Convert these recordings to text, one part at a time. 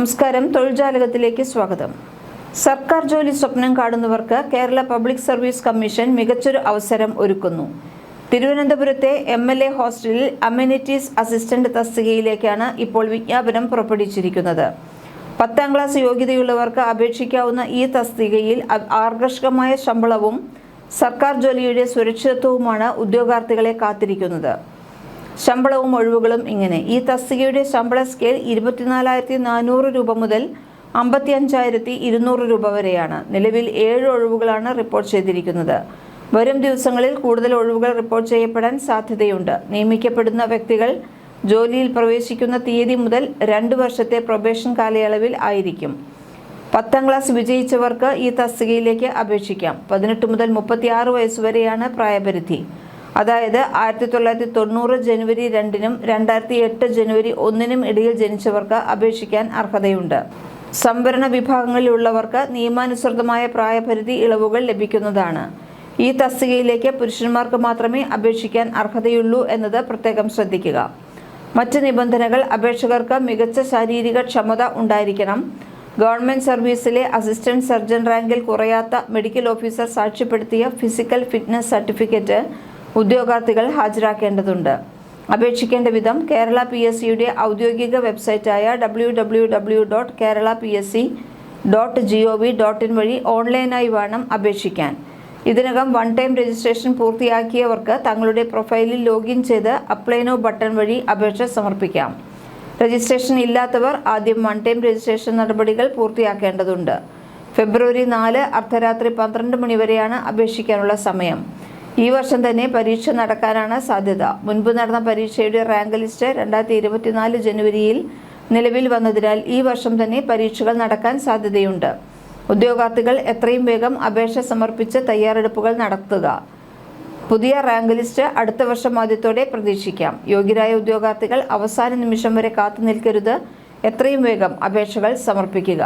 നമസ്കാരം. തൊഴിൽജാലകത്തിലേക്ക് സ്വാഗതം. സർക്കാർ ജോലി സ്വപ്നം കാണുന്നവർക്ക് കേരള പബ്ലിക് സർവീസ് കമ്മീഷൻ മികച്ചൊരു അവസരം ഒരുക്കുന്നു. തിരുവനന്തപുരത്തെ എം എൽ എ ഹോസ്റ്റലിൽ അമ്യൂണിറ്റീസ് അസിസ്റ്റന്റ് തസ്തികയിലേക്കാണ് ഇപ്പോൾ വിജ്ഞാപനം പുറപ്പെടുവിച്ചിരിക്കുന്നത്. പത്താം ക്ലാസ് യോഗ്യതയുള്ളവർക്ക് അപേക്ഷിക്കാവുന്ന ഈ തസ്തികയിൽ ആകർഷകമായ ശമ്പളവും സർക്കാർ ജോലിയുടെ സുരക്ഷിതത്വവുമാണ് ഉദ്യോഗാർത്ഥികളെ കാത്തിരിക്കുന്നത്. ശമ്പളവും ഒഴിവുകളും ഇങ്ങനെ. ഈ തസ്തികയുടെ ശമ്പള സ്കെയിൽ ഇരുപത്തിനാലായിരത്തി നാനൂറ് രൂപ മുതൽ അമ്പത്തി അഞ്ചായിരത്തി ഇരുന്നൂറ് രൂപ വരെയാണ്. നിലവിൽ ഏഴ് ഒഴിവുകളാണ് റിപ്പോർട്ട് ചെയ്തിരിക്കുന്നത്. വരും ദിവസങ്ങളിൽ കൂടുതൽ ഒഴിവുകൾ റിപ്പോർട്ട് ചെയ്യപ്പെടാൻ സാധ്യതയുണ്ട്. നിയമിക്കപ്പെടുന്ന വ്യക്തികൾ ജോലിയിൽ പ്രവേശിക്കുന്ന തീയതി മുതൽ രണ്ട് വർഷത്തെ പ്രൊബേഷൻ കാലയളവിൽ ആയിരിക്കും. പത്താം ക്ലാസ് വിജയിച്ചവർക്ക് ഈ തസ്തികയിലേക്ക് അപേക്ഷിക്കാം. പതിനെട്ട് മുതൽ മുപ്പത്തിയാറ് വയസ്സ് വരെയാണ് പ്രായപരിധി. അതായത് ആയിരത്തി തൊള്ളായിരത്തി തൊണ്ണൂറ് ജനുവരി രണ്ടിനും രണ്ടായിരത്തി എട്ട് ജനുവരി ഒന്നിനും ഇടയിൽ ജനിച്ചവർക്ക് അപേക്ഷിക്കാൻ അർഹതയുണ്ട്. സംവരണ വിഭാഗങ്ങളിലുള്ളവർക്ക് നിയമാനുസൃതമായ പ്രായപരിധി ഇളവുകൾ ലഭിക്കുന്നതാണ്. ഈ തസ്തികയിലേക്ക് പുരുഷന്മാർക്ക് മാത്രമേ അപേക്ഷിക്കാൻ അർഹതയുള്ളൂ എന്നത് പ്രത്യേകം ശ്രദ്ധിക്കുക. മറ്റ് നിബന്ധനകൾ അപേക്ഷകർക്ക് മികച്ച ശാരീരിക ക്ഷമത ഉണ്ടായിരിക്കണം. ഗവൺമെന്റ് സർവീസിലെ അസിസ്റ്റന്റ് സർജൻ റാങ്കിൽ കുറയാത്ത മെഡിക്കൽ ഓഫീസർ സാക്ഷ്യപ്പെടുത്തിയ ഫിസിക്കൽ ഫിറ്റ്നസ് സർട്ടിഫിക്കറ്റ് ഉദ്യോഗാർത്ഥികൾ ഹാജരാക്കേണ്ടതുണ്ട്. അപേക്ഷിക്കേണ്ട വിധം കേരള പി എസ് സിയുടെ ഔദ്യോഗിക വെബ്സൈറ്റായ W W W dot Kerala P S C dot G O V dot in വഴി ഓൺലൈനായി വേണം അപേക്ഷിക്കാൻ. ഇതിനകം വൺ ടൈം രജിസ്ട്രേഷൻ പൂർത്തിയാക്കിയവർക്ക് തങ്ങളുടെ പ്രൊഫൈലിൽ ലോഗിൻ ചെയ്ത് അപ്ലൈ നോ ബട്ടൺ വഴി അപേക്ഷ സമർപ്പിക്കാം. രജിസ്ട്രേഷൻ ഇല്ലാത്തവർ ആദ്യം വൺ ടൈം രജിസ്ട്രേഷൻ നടപടികൾ പൂർത്തിയാക്കേണ്ടതുണ്ട്. ഫെബ്രുവരി നാല് അർദ്ധരാത്രി പന്ത്രണ്ട് മണിവരെയാണ് അപേക്ഷിക്കാനുള്ള സമയം. ഈ വർഷം തന്നെ പരീക്ഷ നടക്കാനാണ് സാധ്യത. മുൻപ് നടന്ന പരീക്ഷയുടെ റാങ്ക് ലിസ്റ്റ് രണ്ടായിരത്തി ഇരുപത്തിനാല് ജനുവരിയിൽ നിലവിൽ വന്നതിനാൽ ഈ വർഷം തന്നെ പരീക്ഷകൾ നടക്കാൻ സാധ്യതയുണ്ട്. ഉദ്യോഗാർത്ഥികൾ എത്രയും വേഗം അപേക്ഷ സമർപ്പിച്ച് തയ്യാറെടുപ്പുകൾ നടത്തുക. പുതിയ റാങ്ക് ലിസ്റ്റ് അടുത്ത വർഷം ആദ്യത്തോടെ പ്രതീക്ഷിക്കാം. യോഗ്യരായ ഉദ്യോഗാർത്ഥികൾ അവസാന നിമിഷം വരെ കാത്തു നിൽക്കരുത്. എത്രയും വേഗം അപേക്ഷകൾ സമർപ്പിക്കുക.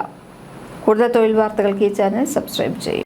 കൂടുതൽ തൊഴിൽ വാർത്തകൾക്ക് ഈ ചാനൽ സബ്സ്ക്രൈബ് ചെയ്യും.